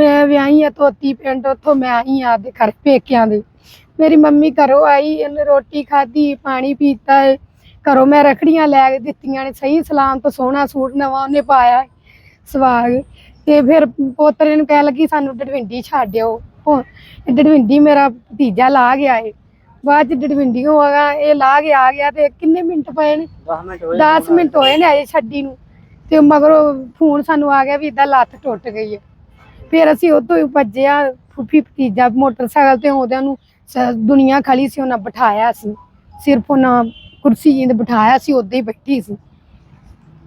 ਮੈਂ ਵਿਆਹੀ ਆ ਤੋਤੀ ਪਿੰਡ ਉੱਥੋਂ ਮੈਂ ਆਈ ਆ ਦੇ ਘਰ ਪੇਕਿਆਂ ਦੇ। ਮੇਰੀ ਮੰਮੀ ਘਰੋਂ ਆਈ ਇਹਨੇ ਰੋਟੀ ਖਾਧੀ ਪਾਣੀ ਪੀਤਾ ਏ। ਘਰੋਂ ਮੈਂ ਰਖੜੀਆਂ ਲੈ ਕੇ ਦਿੱਤੀਆਂ ਨੇ ਸਹੀ ਸਲਾਮ ਤੋਂ ਸੋਹਣਾ ਸੂਟ ਨਵਾਂ ਉਹਨੇ ਪਾਇਆ ਸਵਾਗ। ਤੇ ਫਿਰ ਪੋਤਰੇ ਨੂੰ ਕਹਿ ਲੱਗੀ ਸਾਨੂੰ ਡਡਵਿੰਡੀ ਛੱਡਿਓ ਉਹ ਡਡਵਿੰਡੀ ਮੇਰਾ ਭਤੀਜਾ ਲਾ ਗਿਆ ਏ। ਬਾਅਦ ਚ ਡਡਵਿੰਡੀ ਹੋਗਾ ਇਹ ਲਾ ਕੇ ਆ ਗਿਆ ਤੇ ਕਿੰਨੇ ਮਿੰਟ ਪਏ ਨੇ? 10 ਮਿੰਟ ਹੋਏ। 10 ਮਿੰਟ ਹੋਏ ਨੇ ਅਜੇ ਛੱਡੀ ਨੂੰ। ਤੇ ਮਗਰੋਂ ਫੋਨ ਸਾਨੂੰ ਆ ਗਿਆ ਵੀ ਇਦਾਂ ਲੱਤ ਟੁੱਟ ਗਈ ਹੈ ਫਿਰ ਅਸੀਂ ਉਤੋਂ ਹੀ ਭੱਜਿਆ ਫੁੱਫੀ ਭਤੀਜਾ ਮੋਟਰਸਾਈਕਲ ਤੇ ਉਹਦਿਆਂ ਨੂੰ ਸ- ਦੁਨੀਆ ਖੜੀ ਸੀ ਉਹਨਾਂ ਬਿਠਾਇਆ ਸੀ। ਸਿਰਫ ਉਹਨਾਂ ਕੁਰਸੀ ਜਿੰਦ ਬਿਠਾਇਆ ਸੀ ਉੱਦਾਂ ਹੀ ਬੈਠੀ ਸੀ।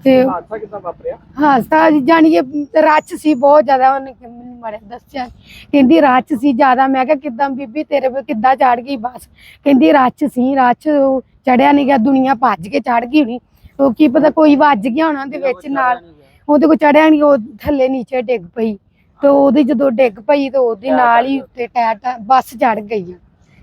ਤੇ ਹਾਦਸਾ ਕਿੱਦਾਂ ਵਾਪਰਿਆ? ਹਾਸਤਾ ਜਾਣੀ ਕਿ ਰੱਛ ਸੀ ਬਹੁਤ ਜ਼ਿਆਦਾ ਉਹਨੇ ਕਿ- ਮੈਨੂੰ ਮੜਿਆ ਦੱਸਿਆ। ਕਹਿੰਦੀ ਰੱਛ ਸੀ ਜ਼ਿਆਦਾ ਮੈਂ ਕਿਹਾ ਕਿੱਦਾਂ ਬੀਬੀ ਤੇਰੇ ਤੇ ਕਿੱਦਾਂ ਚੜ ਗਈ ਬਸ। ਕਹਿੰਦੀ ਰੱਛ ਸੀ ਰੱਛ ਚੜਿਆ ਨਹੀਂ ਗਿਆ ਦੁਨੀਆ ਭੱਜ ਕੇ ਚੜ ਗਈ ਹੋਣੀ। ਉਹ ਕੀ ਪਤਾ ਕੋਈ ਵੱਜ ਗਿਆ ਹੋਣਾ ਦੇ ਵਿੱਚ ਨਾਲ। ਉਹਦੇ ਕੋ ਚੜਿਆ ਨਹੀਂ ਉਹ ਥੱਲੇ ਨੀਚੇ ਡਿੱਗ ਪਈ। ਤੇ ਉਹਦੀ ਜਦੋਂ ਡਿੱਗ ਪਈ ਤੇ ਉਹਦੇ ਨਾਲ ਹੀ ਉੱਤੇ ਟਾਇਰ ਟਾ- ਬੱਸ ਚੜ ਗਈ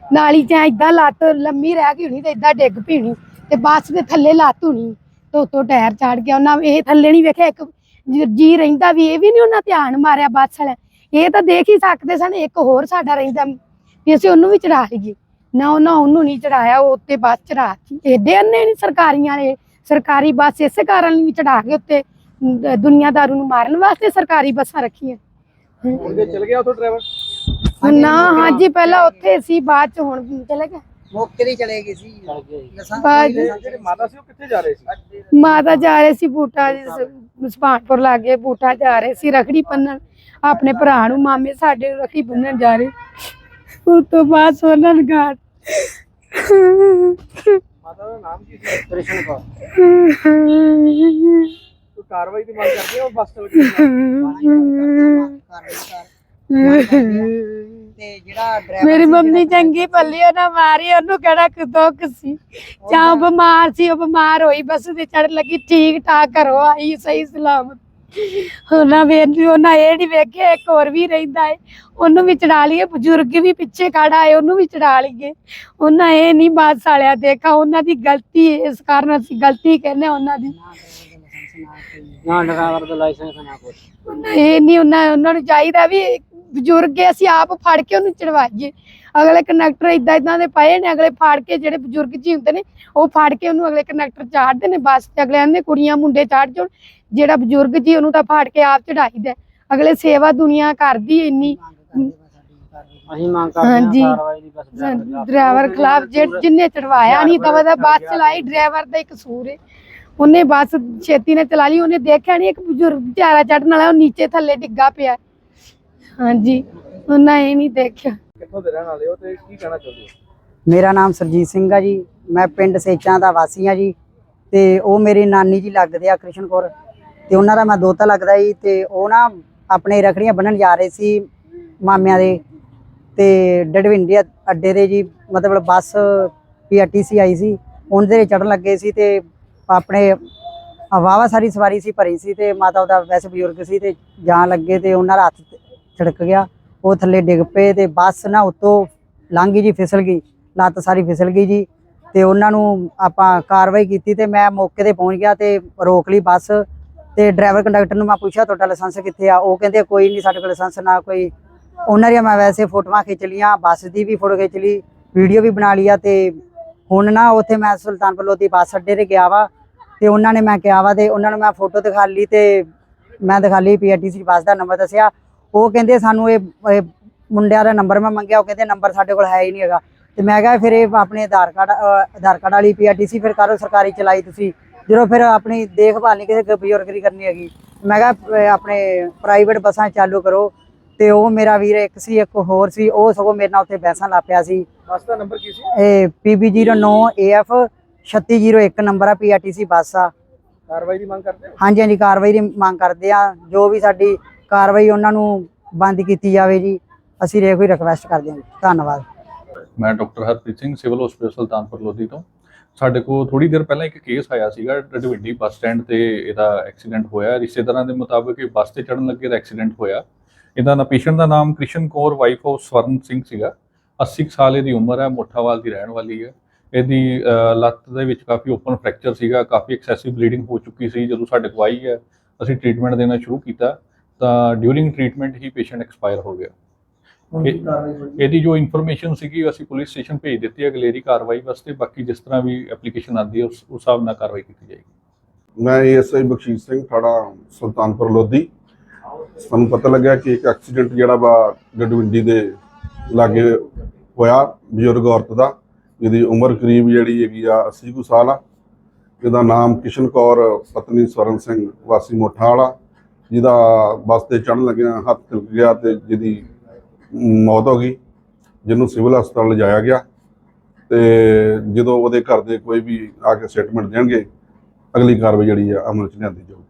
ਨਾਲੀ ਚ ਇਦਾਂ ਲੱਤ ਲੰਮੀ ਰਹਿ ਗਈ ਹੋਣੀ ਤੇ ਇਦਾਂ ਡਿੱਗ ਪਈ ਹੋਣੀ ਤੇ ਬੱਸ ਦੇ ਥੱਲੇ ਲੱਤ ਹੋਣੀ ਤੇ ਉੱਤੋਂ ਟਾਇਰ ਚੜ ਗਿਆ। ਉਹਨਾਂ ਇਹ ਥੱਲੇ ਨਹੀਂ ਵੇਖਿਆ ਇੱਕ ਜੀ- ਜੀ ਰਹਿੰਦਾ ਵੀ ਇਹ ਵੀ ਨਹੀਂ ਉਹਨਾਂ ਧਿਆਨ ਮਾਰਿਆ ਬੱਸ ਵਾਲਿਆਂ। ਇਹ ਤਾਂ ਦੇਖ ਹੀ ਸਕਦੇ ਸਨ ਇੱਕ ਹੋਰ ਸਾਡਾ ਰਹਿੰਦਾ ਵੀ ਅਸੀਂ ਉਹਨੂੰ ਵੀ ਚੜਾ ਲਈਏ। ਨਾ ਉਹਨਾਂ ਉਹਨੂੰ ਨਹੀਂ ਚੜਾਇਆ ਉਹ ਉੱਤੇ ਬੱਸ ਚੜਾਤੀ ਏਡੇ ਅੰਨੇ ਨਹੀਂ ਸਰਕਾਰੀਆਂ ਵਾਲੇ ਸਰਕਾਰੀ ਬੱਸ ਇਸੇ ਕਾਰਨ ਲਈ ਚੜਾ ਕੇ ਉੱਤੇ ਦੁਨੀਆਦਾਰੂ ਨੂੰ ਮਾਰਨ ਵਾਸਤੇ ਸਰਕਾਰੀ ਬੱਸਾਂ ਰੱਖੀਆਂ। ਹੁਣ ਜੇ ਚਲ ਗਿਆ ਉਥੋਂ ਡਰਾਈਵਰ ਨਾ ਹਾਂਜੀ ਪਹਿਲਾਂ ਉੱਥੇ ਸੀ ਬਾਅਦ ਚ ਹੁਣ ਚਲੇ ਗਏ। ਮੌਕੇ ਤੇ ਚਲੇ ਸੀ ਲਾਇਸੈਂਸ ਬਾਅਦ ਜਿਹੜੇ ਮਾਤਾ ਸੀ ਉਹ ਕਿੱਥੇ ਜਾ ਰਹੇ ਸੀ? ਮਾਤਾ ਜਾ ਰਹੇ ਸੀ ਬੂਟਾ ਜੀ ਸੁਭਾਨਪੁਰ ਲਾਗੇ ਬੂਟਾ ਜਾ ਰਹੇ ਸੀ ਰਖੜੀ ਬੰਨਣ। ਆਪਣੇ ਭਰਾ ਨੂੰ ਮਾਮੇ ਸਾਡੇ ਰਖੜੀ ਬੰਨਣ ਜਾ ਰਹੇ। ਉਸ ਤੋਂ ਬਾਅਦ ਸੋਨਨ ਘਾਟ ਮਾਤਾ ਦਾ ਨਾਮ ਕੀ ਸੀ? ਕ੍ਰਿਸ਼ਨ ਕੌਰ। ਕਾਰਵਾਈ ਦੀ ਮੰਗ ਕਰਦੇ ਹੋ ਬੱਸ ਚਲ ਗਈ ਤੇ ਜਿਹੜਾ ਡਰਾਈਵਰ ਮੇਰੀ ਮੰਮੀ ਚੰਗੀ ਭੱਲੀ ਉਹਨਾਂ ਮਾਰੀ ਉਹਨੂੰ ਕਿਹੜਾ ਦੁੱਖ ਸੀ? ਜਾਂ ਉਹ ਬਿਮਾਰ ਸੀ ਉਹ ਬਿਮਾਰ ਹੋਈ ਬੱਸ ਤੇ ਚੜ ਲੱਗੀ ਠੀਕ ਠਾਕ ਘਰੋਂ ਆਈ ਸਹੀ ਸਲਾਮਤ। ਉਹਨਾਂ ਵੇ ਉਹਨਾਂ ਇਹ ਨਹੀਂ ਵੇਖਿਆ ਇੱਕ ਹੋਰ ਵੀ ਰਹਿੰਦਾ ਏ। ਉਹਨੂੰ ਵੀ ਚੜਾ ਲਈਏ ਬਜ਼ੁਰਗ ਵੀ ਪਿੱਛੇ ਖੜਾ ਆਏ ਉਹਨੂੰ ਵੀ ਚੜਾ ਲਈਏ। ਉਹਨਾਂ ਇਹ ਨਹੀਂ ਬਾਤ ਸਾਲਿਆ ਦੇਖਾ ਉਹਨਾਂ ਦੀ ਗਲਤੀ ਇਸ ਕਾਰਨ ਅਸੀਂ ਗਲਤੀ ਕਹਿੰਦੇ ਉਹਨਾਂ ਦੀ। ਨਾ ਡਰਾਈਵਰ ਦਾ ਲਾਇਸੈਂਸ ਨਾ ਉਹਨਾਂ ਇਹ ਨਹੀਂ ਉਹਨਾਂ ਉਹਨਾਂ ਨੂੰ ਚਾਹੀਦਾ ਵੀ ਬਜ਼ੁਰਗ ਹੈ, ਅਸੀਂ ਆਪ ਫੜ ਕੇ ਉਹਨੂੰ ਚੜਵਾਈਏ। ਅਗਲੇ ਕੰਡਕਟਰ ਇਦਾਂ ਇਦਾਂ ਦੇ ਪਏ ਨੇ ਅਗਲੇ ਫੜ ਕੇ ਜਿਹੜੇ ਬਜ਼ੁਰਗ ਜੀ ਹੁੰਦੇ ਨੇ ਉਹ ਫੜ ਕੇ ਉਹਨੂੰ ਅਗਲੇ ਕੰਡਕਟਰ ਚਾੜਦੇ ਨੇ ਬੱਸ ਤੇ ਅਗਲੇ ਆਂਦੇ ਕੁੜੀਆਂ ਮੁੰਡੇ ਚਾੜ ਜਾਣ ਜਿਹੜਾ ਬਜ਼ੁਰਗ ਜੀ ਉਹਨੂੰ ਤਾਂ ਫੜ ਕੇ ਆਪ ਚੜਾਈਦਾ। ਅਗਲੇ ਸੇਵਾ ਦੁਨੀਆ ਕਰਦੀ ਇੰਨੀ। ਅਸੀਂ ਮੰਗ ਕਰਦੇ ਹਾਂਜੀ। ਹਾਂ ਕਾਰਵਾਈ ਦੀ ਬਸ ਡਰਾਈਵਰ ਖਿਲਾਫ ਜਿ- ਜਿਹਨੇ ਚੜਵਾਇਆ ਨਹੀਂ ਚਲਾਈ ਡਰਾਈਵਰ ਦਾ ਹੀ ਕਸੂਰ ਹੈ। ਉਹਨੇ ਬੱਸ ਛੇਤੀ ਨਾਲ ਚਲਾ ਲਈ ਉਹਨੇ ਦੇਖਿਆ ਨਹੀਂ ਇੱਕ ਬਜ਼ੁਰਗ ਵਿਚਾਰਾ ਚੜਨ ਵਾਲਾ ਉਹ ਨੀਚੇ ਥੱਲੇ ਡਿੱਗਾ ਪਿਆ। ਹਾਂਜੀ ਉਹਨਾਂ ਇਹ ਨਹੀਂ ਦੇਖਿਆ। ਕਿੱਥੋਂ ਦੇ ਰਹਿਣ ਵਾਲੇ ਹੋ ਤੇ ਕੀ ਕਹਿਣਾ ਚਾਹੁੰਦੇ ਹੋ? ਮੇਰਾ ਨਾਮ ਸਰਜੀਤ ਸਿੰਘ ਆ ਜੀ ਮੈਂ ਪਿੰਡ ਸੇਚਾਂ ਦਾ ਵਾਸੀ ਆ ਜੀ ਤੇ ਉਹ ਮੇਰੀ ਨਾਨੀ ਜੀ ਲੱਗਦੇ ਆ ਕ੍ਰਿਸ਼ਨ ਕੌਰ ਤੇ ਉਹਨਾਂ ਦਾ ਮੈਂ ਦੋਤਾ ਲੱਗਦਾ ਜੀ ਤੇ ਉਹ ਨਾ ਆਪਣੇ ਰਖੜੀਆਂ ਬੰਨਣ ਜਾ ਰਹੇ ਸੀ ਮਾਮਿਆਂ ਦੇ ਤੇ ਡਡਵਿੰਡੀ ਅੱਡੇ ਦੇ ਜੀ ਮਤਲਬ ਬੱਸ ਪੀਆਰਟੀਸੀ ਆਈ ਸੀ ਉਹਨਾਂ ਦੇ ਚੜਨ ਲੱਗੇ ਸੀ ਤੇ ਆਪਣੇ ਵਾਵਾ ਸਾਰੀ ਸਵਾਰੀ ਸੀ, ਭਰੀ ਸੀ ਤੇ ਮਾਤਾ ਉਹਦਾ ਵੈਸੇ ਬਜ਼ੁਰਗ ਸੀ ਤੇ ਜਾਣ ਲੱਗੇ ਤੇ ਉਹਨਾਂ ਦਾ ਹੱਥ ਛਿੜਕ ਗਿਆ, ਉਹ ਥੱਲੇ ਡਿੱਗ ਪਏ ਤੇ ਬੱਸ ਨਾ ਉੱਤੋਂ ਲੰਘ ਗਈ ਜੀ, ਫਿਸਲ ਗਈ, ਲੱਤ ਸਾਰੀ ਫਿਸਲ ਗਈ ਜੀ ਤੇ ਉਹਨਾਂ ਨੂੰ ਆਪਾਂ ਕਾਰਵਾਈ ਕੀਤੀ ਤੇ ਮੈਂ ਮੌਕੇ ਤੇ ਪਹੁੰਚ ਗਿਆ ਤੇ ਰੋਕ ਲਈ ਬੱਸ ਤੇ ਡਰਾਈਵਰ ਕੰਡਕਟਰ ਨੂੰ ਮੈਂ ਪੁੱਛਿਆ, ਤੁਹਾਡਾ ਲਾਇਸੈਂਸ ਕਿੱਥੇ ਆ? ਉਹ ਕਹਿੰਦੇ, ਕੋਈ ਨਹੀਂ, ਸਾਡੇ ਕੋਲ ਲਾਇਸੈਂਸ ਨਾ, ਕੋਈ ਉਹਨਾਂ ਦੀਆਂ ਮੈਂ ਵੈਸੇ ਫੋਟੋਆਂ ਖਿੱਚ ਲੀਆਂ ਬੱਸ ਦੀ ਵੀ ਫੋਟੋ ਖਿੱਚ ਲਈ, ਵੀਡੀਓ ਵੀ ਬਣਾ ਲਈ ਆ ਤੇ ਹੁਣ ਨਾ ਉੱਥੇ ਮੈਂ ਸੁਲਤਾਨਪੁਰ ਲੋਧੀ ਬੱਸ ਅੱਡੇ ਤੇ ਗਿਆ ਵਾ ਤੇ ਉਹਨਾਂ ਨੇ ਮੈਂ ਕਿਹਾ ਵਾ ਤੇ ਉਹਨਾਂ ਨੂੰ ਮੈਂ ਫੋਟੋ ਦਿਖਾ ਲਈ ਤੇ ਮੈਂ ਦਿਖਾ ਲਈ ਪੀਆਰਟੀਸੀ ਬੱਸ ਦਾ ਨੰਬਰ ਦੱਸਿਆ। ਉਹ ਕਹਿੰਦੇ ਸਾਨੂੰ ਇਹ ਮੁੰਡਿਆਂ ਦਾ ਨੰਬਰ ਮੈਂ ਮੰਗਿਆ ਉਹ ਕਹਿੰਦੇ ਨੰਬਰ ਸਾਡੇ ਕੋਲ ਹੈ ਹੀ ਨਹੀਂ ਹੈਗਾ। ਤੇ ਮੈਂ ਕਿਹਾ ਫਿਰ ਇਹ ਆਪਣੇ ਆਧਾਰ ਕਾਰਡ ਆਧਾਰ ਕਾਰਡ ਵਾਲੀ ਪੀਆਰਟੀਸੀ ਫਿਰ ਕਰੋ ਸਰਕਾਰੀ ਚਲਾਈ ਤੁਸੀਂ। ਜਦੋਂ ਫਿਰ ਆਪਣੀ ਦੇਖਭਾਲ ਨਹੀਂ ਕਿਸੇ ਬਜ਼ੁਰਗ ਦੀ ਕਰਨੀ ਹੈਗੀ। ਮੈਂ ਕਿਹਾ ਆਪਣੇ ਪ੍ਰਾਈਵੇਟ ਬੱਸਾਂ ਚਾਲੂ ਕਰੋ। ਤੇ ਉਹ ਮੇਰਾ ਵੀਰ ਇੱਕ ਸੀ ਇੱਕ ਹੋਰ ਸੀ ਉਹ ਸਗੋਂ ਮੇਰੇ ਨਾਲ ਉੱਥੇ ਬੈਸਾਂ ਲਾ ਪਿਆ ਸੀ। ਬੱਸ ਦਾ ਨੰਬਰ ਕੀ ਸੀ? ਇਹ PB09AF 3601 ਨੰਬਰ ਆ ਪੀਆਰਟੀਸੀ ਬੱਸ ਆ। ਕਾਰਵਾਈ ਦੀ ਮੰਗ ਕਰਦੇ ਹੋ? ਹਾਂਜੀ ਹਾਂਜੀ ਕਾਰਵਾਈ ਦੀ ਮੰਗ ਕਰਦੇ ਆ। ਜੋ ਵੀ ਸਾਡੀ ਕਾਰਵਾਈ ਉਹਨਾਂ ਨੂੰ ਬੰਦ ਕੀਤੀ ਜਾਵੇ ਜੀ ਅਸੀਂ ਰੇ ਕੋਈ ਰਿਕਵੈਸਟ ਕਰਦੇ ਹਾਂ ਜੀ। ਧੰਨਵਾਦ। ਮੈਂ doctor Harpreet Singh civil hospital Sultanpur Lodhi ਤੋਂ। ਸਾਡੇ ਕੋਲ ਥੋੜੀ ਦੇਰ ਪਹਿਲਾਂ ਇੱਕ ਕੇਸ ਆਇਆ ਸੀਗਾ ਰਡਵਿੰਡੀ ਬੱਸ ਸਟੈਂਡ ਤੇ ਇਹਦਾ ਐਕਸੀਡੈਂਟ ਹੋਇਆ। ਰਿਸ਼ਤੇਦਾਰਾਂ ਦੇ ਮੁਤਾਬਕ ਇਹ ਬੱਸ ਤੇ ਚੜਨ ਲੱਗੇ ਦਾ ਐਕਸੀਡੈਂਟ ਹੋਇਆ। ਇਹਦਾ ਨਾ ਪੇਸ਼ੈਂਟ ਦਾ ਨਾਮ ਕ੍ਰਿਸ਼ਨ ਕੌਰ ਵਾਈਫ ਆਫ ਸਵਰਨ ਸਿੰਘ ਸੀਗਾ। 80 ਕੁ ਸਾਲ ਇਹਦੀ ਉਮਰ ਹੈ ਮੋਠਾਵਾਲ ਦੀ ਰਹਿਣ ਵਾਲੀ ਹੈ। ਇਹਦੀ ਲੱਤ ਦੇ ਵਿੱਚ ਕਾਫੀ ਓਪਨ ਫ੍ਰੈਕਚਰ ਸੀਗਾ ਕਾਫੀ ਐਕਸੈਸਿਵ ਬਲੀਡਿੰਗ ਹੋ ਚੁੱਕੀ ਸੀ ਜਦੋਂ ਸਾਡੇ ਕੋਲ ਆਈ ਹੈ ਅਸੀਂ ਟ੍ਰੀਟਮੈਂਟ ਦੇਣਾ ਸ਼ੁਰੂ ਕੀਤਾ ਤਾਂ ਡਿਊਰਿੰਗ ਟ੍ਰੀਟਮੈਂਟ ਹੀ ਪੇਸ਼ੈਂਟ ਐਕਸਪਾਇਰ ਹੋ ਗਿਆ। ਇਹਦੀ ਜੋ ਇਨਫੋਰਮੇਸ਼ਨ ਸੀਗੀ ਅਸੀਂ ਪੁਲਿਸ ਸਟੇਸ਼ਨ ਭੇਜ ਦਿੱਤੀ ਹੈ ਅਗਲੇਰੀ ਕਾਰਵਾਈ ਵਾਸਤੇ ਬਾਕੀ ਜਿਸ ਤਰ੍ਹਾਂ ਵੀ ਐਪਲੀਕੇਸ਼ਨ ਆਉਂਦੀ ਹੈ ਉਸ ਉਸ ਹਿਸਾਬ ਨਾਲ ਕਾਰਵਾਈ ਕੀਤੀ ਜਾਏਗੀ। ਮੈਂ ਏਐਸਆਈ ਬਖਸ਼ੀਸ਼ ਸਿੰਘ ਥਾਣਾ ਸੁਲਤਾਨਪੁਰ ਲੋਧੀ। ਸਾਨੂੰ ਪਤਾ ਲੱਗਿਆ ਕਿ ਇੱਕ ਐਕਸੀਡੈਂਟ ਜਿਹੜਾ ਵਾ ਗੜਵਿੰਡੀ ਦੇ ਲਾਗੇ ਹੋਇਆ ਬਜ਼ੁਰਗ ਔਰਤ ਦਾ। ਇਹਦੀ ਉਮਰ ਕਰੀਬ ਜਿਹੜੀ ਹੈਗੀ ਆ 80 ਕੁ ਸਾਲ ਆ। ਇਹਦਾ ਨਾਮ ਕਿਸ਼ਨ ਕੌਰ, ਪਤਨੀ ਸਵਰਨ ਸਿੰਘ, ਵਾਸੀ ਮੋਠਾ ਵਾਲਾ ਜਿਹਦਾ ਬੱਸ ਤੇ ਚੜ੍ਹਨ ਲੱਗਿਆ ਹੱਥ ਤਿਲਕ ਗਿਆ ਤੇ ਜਿਹਦੀ ਮੌਤ ਹੋ ਗਈ, ਜਿਹਨੂੰ ਸਿਵਲ ਹਸਪਤਾਲ ਲਿਜਾਇਆ ਗਿਆ। ਤੇ ਜਦੋਂ ਉਹਦੇ ਘਰ ਦੇ ਕੋਈ ਵੀ ਆ ਕੇ ਸਟੇਟਮੈਂਟ ਦੇਣਗੇ, ਅਗਲੀ ਕਾਰਵਾਈ ਜਿਹੜੀ ਆ ਅਮਲ ਚ ਲਿਆਂਦੀ ਜਾਊਗੀ।